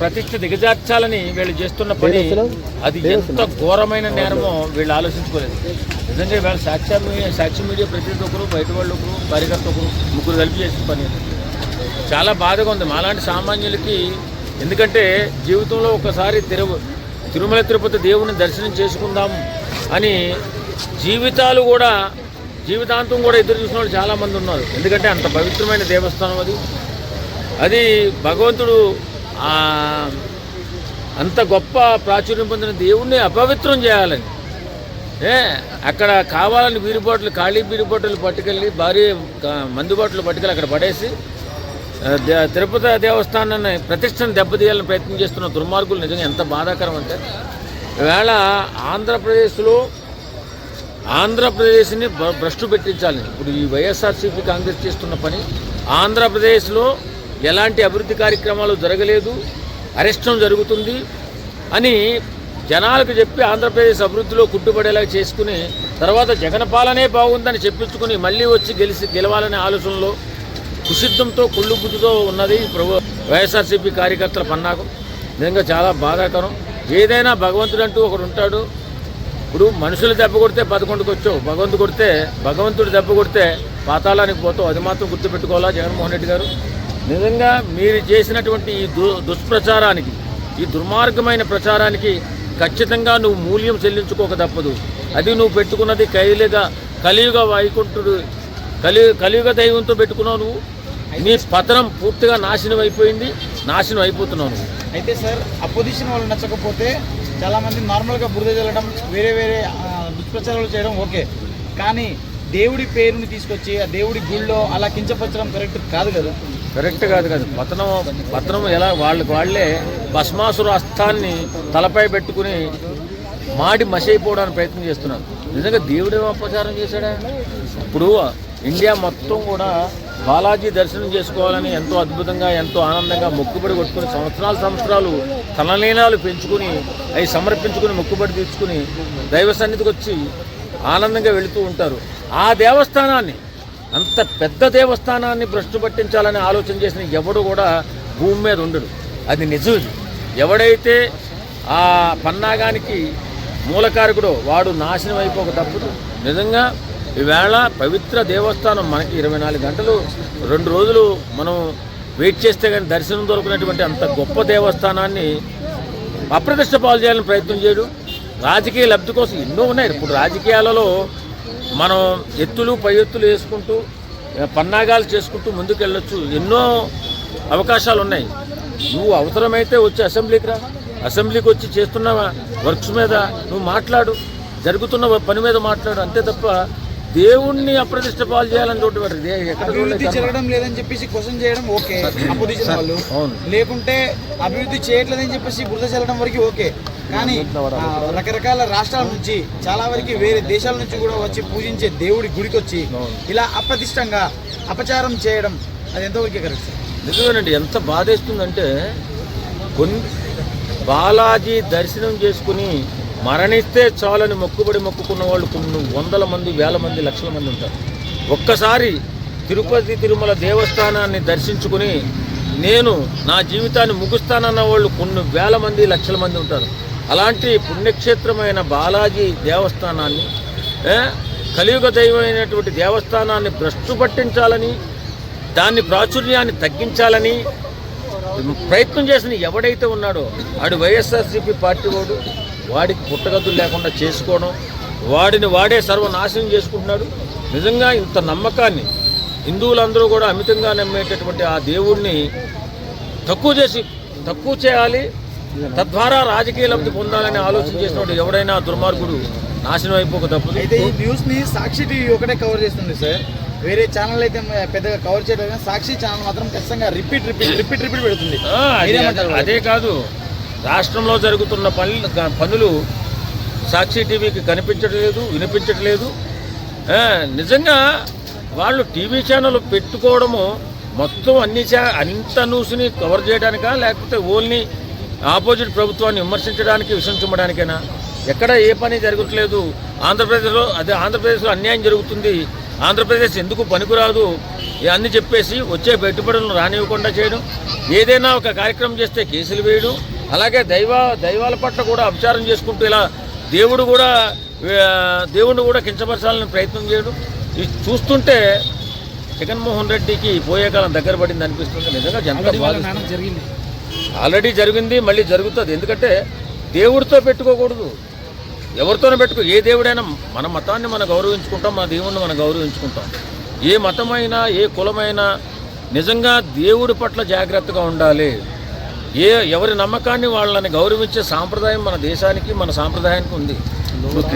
ప్రతిష్ట దిగజార్చాలని వీళ్ళు చేస్తున్న పని అది ఎంత ఘోరమైన నేరమో వీళ్ళు ఆలోచించుకోలేదు. నిజంగా వీళ్ళ సాక్ష్య మీడియా సాక్షి మీడియా ప్రతి ఒక్కరు బయట వాళ్ళు ఒకరు కార్యకర్త ఒకరు ముగ్గురు కలిపి చేసిన పని. చాలా బాధగా ఉంది. మాలాంటి సామాన్యులకి ఎందుకంటే జీవితంలో ఒకసారి తిరు తిరుమల తిరుపతి దేవుని దర్శనం చేసుకుందాం అని జీవితాలు కూడా జీవితాంతం కూడా ఎదురు చూసిన వాళ్ళు చాలామంది ఉన్నారు. ఎందుకంటే అంత పవిత్రమైన దేవస్థానం అది. అది భగవంతుడు అంత గొప్ప ప్రాచుర్యం పొందిన దేవుణ్ణి అపవిత్రం చేయాలని. ఏ అక్కడ కావాలని బీరు బాటిల్ ఖాళీ బీరు బాటిల్ పట్టుకెళ్ళి భారీ మందు బాటిల్ పట్టుకెళ్ళి అక్కడ పడేసి దే- తిరుపతి దేవస్థానాన్ని ప్రతిష్టను దెబ్బతీయాలని ప్రయత్నం చేస్తున్న దుర్మార్గులు నిజంగా ఎంత బాధాకరం అంటే ఈవేళ ఆంధ్రప్రదేశ్లో ఆంధ్రప్రదేశ్ని భ్రష్టు పెట్టించాలి ఇప్పుడు ఈ వైఎస్ఆర్సీపీ కాంగ్రెస్ చేస్తున్న పని ఆంధ్రప్రదేశ్లో ఎలాంటి అభివృద్ధి కార్యక్రమాలు జరగలేదు అరెస్టం జరుగుతుంది అని జనాలకు చెప్పి ఆంధ్రప్రదేశ్ అభివృద్ధిలో కుట్టుబడేలా చేసుకుని తర్వాత జగన్ పాలనే బాగుందని చెప్పించుకుని మళ్ళీ వచ్చి గెలిచి గెలవాలనే ఆలోచనలో కుసిద్ధంతో కుళ్ళు బుద్ధితో ఉన్నది ప్రభు వైఎస్ఆర్సీపీ కార్యకర్తల పన్నాగం. నిజంగా చాలా బాధాకరం. ఏదైనా భగవంతుడు అంటూ ఒకడు ఉంటాడు. ఇప్పుడు మనుషులు దెబ్బ కొడితే పదకొండుకు వచ్చావు భగవంతుడు కొడితే భగవంతుడు దెబ్బ కొడితే పాతాళానికి పోతావు. అది మాత్రం గుర్తుపెట్టుకోవాలా జగన్మోహన్ రెడ్డి గారు? నిజంగా మీరు చేసినటువంటి ఈ దు దుష్ప్రచారానికి ఈ దుర్మార్గమైన ప్రచారానికి ఖచ్చితంగా నువ్వు మూల్యం చెల్లించుకోక తప్పదు. అది నువ్వు పెట్టుకున్నది కైలిగా కలియుగ వైకుంఠుడు కలి కలియుగ దైవంతో పెట్టుకున్నావు నువ్వు. నీ పతనం పూర్తిగా నాశనం అయిపోయింది నాశనం అయిపోతున్నావు అయితే సార్ అపోజిషన్ వాళ్ళు నచ్చకపోతే చాలామంది నార్మల్గా బురద చల్లడం వేరే వేరే దుష్ప్రచారాలు చేయడం ఓకే. కానీ దేవుడి పేరుని తీసుకొచ్చి ఆ దేవుడి గుళ్ళో అలా కించపరచడం కరెక్ట్ కాదు కదా? కరెక్ట్ కాదు కాదు. పతనం పతనం ఎలా వాళ్ళకి వాళ్ళే భస్మాసుర అస్తాన్ని తలపై పెట్టుకుని మాడి మసైపోవడానికి ప్రయత్నం చేస్తున్నారు. నిజంగా దేవుడే అపచారం చేశాడా? ఇప్పుడు ఇండియా మొత్తం కూడా బాలాజీ దర్శనం చేసుకోవాలని ఎంతో అద్భుతంగా ఎంతో ఆనందంగా మొక్కుబడి కొట్టుకుని సంవత్సరాలు సంవత్సరాలు తలనీనాలు పెంచుకుని అవి సమర్పించుకుని మొక్కుబడి తీర్చుకుని దైవ సన్నిధికి వచ్చి ఆనందంగా వెళుతూ ఉంటారు. ఆ దేవస్థానాన్ని అంత పెద్ద దేవస్థానాన్ని భ్రష్టు పట్టించాలని ఆలోచన చేసిన ఎవడు కూడా భూమి మీద ఉండడు. అది నిజం ఎవడైతే ఆ పన్నాగానికి మూలకారకుడో వాడు నాశనం అయిపోక తప్పదు నిజంగా ఈవేళ పవిత్ర దేవస్థానం మనకి ఇరవై నాలుగు గంటలు రెండు రోజులు మనం వెయిట్ చేస్తే కానీ దర్శనం దొరకనటువంటి అంత గొప్ప దేవస్థానాన్ని అప్రతిష్ట పాలు చేయాలని ప్రయత్నం చేయడు. రాజకీయ లబ్ధి కోసం ఎన్నో ఉన్నాయి. ఇప్పుడు రాజకీయాలలో మనం ఎత్తులు పై ఎత్తులు వేసుకుంటూ పన్నాగాలు చేసుకుంటూ ముందుకు వెళ్ళొచ్చు ఎన్నో అవకాశాలు ఉన్నాయి. నువ్వు అవసరమైతే వచ్చి అసెంబ్లీకి రా. అసెంబ్లీకి వచ్చి చేస్తున్న వర్క్స్ మీద నువ్వు మాట్లాడు. జరుగుతున్న పని మీద మాట్లాడు. అంతే తప్ప దేవుణ్ణి అప్రతిష్ట పాలు చేయాలని చూడటం ఎక్కడ అభివృద్ధి. జరగడం లేదని చెప్పేసి క్వశ్చన్ చేయడం ఓకే. అపోజిషన్ వాళ్ళు. అవును. లేకుంటే అభివృద్ధి చేయట్లేదని చెప్పేసి బురద చల్లడం వరకు ఓకే. కానీ రకరకాల రాష్ట్రాల నుంచి చాలా వరకు వేరే దేశాల నుంచి కూడా వచ్చి పూజించే దేవుడి గుడికి వచ్చి ఇలా అప్రతిష్టంగా అపచారం చేయడం అది ఎంతవరకు కరెక్ట్ సార్? నిజమేనండి. ఎంత బాధేస్తుందంటే కొన్ని బాలాజీ దర్శనం చేసుకుని మరణిస్తే చాలని మొక్కుబడి మొక్కుకున్న వాళ్ళు కొన్ని వందల మంది వేల మంది లక్షల మంది ఉంటారు. ఒక్కసారి తిరుపతి తిరుమల దేవస్థానాన్ని దర్శించుకుని నేను నా జీవితాన్ని ముగుస్తానన్న వాళ్ళు కొన్ని వేల మంది లక్షల మంది ఉంటారు. అలాంటి పుణ్యక్షేత్రమైన బాలాజీ దేవస్థానాన్ని కలియుగ దైవమైనటువంటి దేవస్థానాన్ని భ్రష్టు పట్టించాలని దాన్ని ప్రాచుర్యాన్ని తగ్గించాలని ప్రయత్నం చేసిన ఎవడైతే ఉన్నాడో వాడు వైఎస్ఆర్సీపీ పార్టీ వాడు వాడికి పుట్టగతులు లేకుండా చేసుకోవడం వాడిని వాడే సర్వనాశనం చేసుకుంటున్నాడు. నిజంగా ఇంత నమ్మకాన్ని హిందువులందరూ కూడా అమితంగా నమ్మేటటువంటి ఆ దేవుణ్ణి తక్కువ చేసి తక్కువ చేయాలి తద్వారా రాజకీయ లబ్ధి పొందాలని ఆలోచన చేసినప్పుడు ఎవడైనా దుర్మార్గుడు నాశనం అయిపోక తప్పదు అయితే ఈ న్యూస్ని సాక్షి టీవీ ఒకటే కవర్ చేస్తుంది సార్ వేరే ఛానల్ అయితే పెద్దగా కవర్ చేయలేదు కానీ సాక్షి ఛానల్ మాత్రం ఖచ్చితంగా రిపీట్ రిపీట్ రిపీట్ రిపీట్ పెడుతుంది. అదే- కాదు. రాష్ట్రంలో జరుగుతున్న పనులు పనులు సాక్షి టీవీకి కనిపించట్లేదు వినిపించట్లేదు. నిజంగా వాళ్ళు టీవీ ఛానల్ పెట్టుకోవడము మొత్తం అన్ని ఛా అంత న్యూస్ని కవర్ చేయడానికా లేకపోతే ఓన్లీ ఆపోజిట్ ప్రభుత్వాన్ని విమర్శించడానికి విషం చిమ్మడానికైనా ఎక్కడ ఏ పని జరగట్లేదు. ఆంధ్రప్రదేశ్లో అదే ఆంధ్రప్రదేశ్లో అన్యాయం జరుగుతుంది. ఆంధ్రప్రదేశ్ ఎందుకు పనికిరాదు? ఇవన్నీ చెప్పేసి వచ్చే పెట్టుబడులను రానివ్వకుండా చేయడం ఏదైనా ఒక కార్యక్రమం చేస్తే కేసులు వేయడం అలాగే దైవ దైవాల పట్ల కూడా అపచారం చేసుకుంటూ ఇలా దేవుడు కూడా దేవుడిని కూడా కించపరచాలని ప్రయత్నం చేయడం. ఇది చూస్తుంటే జగన్మోహన్ రెడ్డికి పోయే కాలం దగ్గర పడింది అనిపిస్తుంది. నిజంగా జనత బాధ జరిగింది. ఆల్రెడీ జరిగింది మళ్ళీ జరుగుతుంది. ఎందుకంటే దేవుడితో పెట్టుకోకూడదు. ఎవరితోనో పెట్టుకో ఏ దేవుడైనా మన మతాన్ని మనం గౌరవించుకుంటాం మన దేవుడిని మనం గౌరవించుకుంటాం. ఏ మతమైనా ఏ కులమైనా నిజంగా దేవుడి పట్ల జాగ్రత్తగా ఉండాలి. ఏ ఎవరి నమ్మకాన్ని వాళ్ళని గౌరవించే సాంప్రదాయం మన దేశానికి మన సాంప్రదాయానికి ఉంది.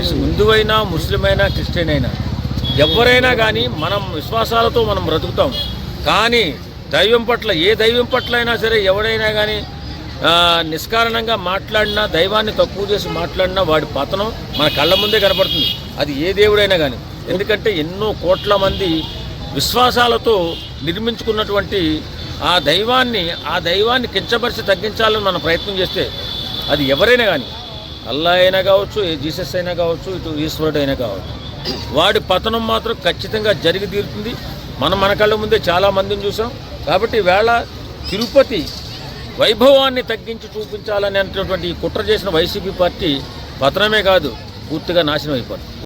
హిందువైనా ముస్లిం అయినా క్రిస్టియన్ అయినా ఎవరైనా కానీ మనం విశ్వాసాలతో మనం బ్రతుకుతాం. కానీ దైవం పట్ల ఏ దైవం పట్ల అయినా సరే ఎవడైనా కానీ నిష్కారణంగా మాట్లాడినా దైవాన్ని తక్కువ చేసి మాట్లాడినా వాడి పతనం మన కళ్ళ ముందే కనపడుతుంది. అది ఏ దేవుడైనా కానీ ఎందుకంటే ఎన్నో కోట్ల మంది విశ్వాసాలతో నిర్మించుకున్నటువంటి ఆ దైవాన్ని ఆ దైవాన్ని కించపరిచి తగ్గించాలని మనం ప్రయత్నం చేస్తే అది ఎవరైనా కానీ అల్లా అయినా కావచ్చు ఏ జీసస్ అయినా కావచ్చు ఇటు ఈశ్వరుడు అయినా కావచ్చు వాడి పతనం మాత్రం ఖచ్చితంగా జరిగి తీరుతుంది. మనం మన కళ్ళ ముందే చాలా మందిని చూసాం. కాబట్టి వేళ తిరుపతి వైభవాన్ని తగ్గించి చూపించాలని అనేటటువంటి ఈ కుట్ర చేసిన వైసీపీ పార్టీ పతనమే కాదు పూర్తిగా నాశనం అయిపోతుంది.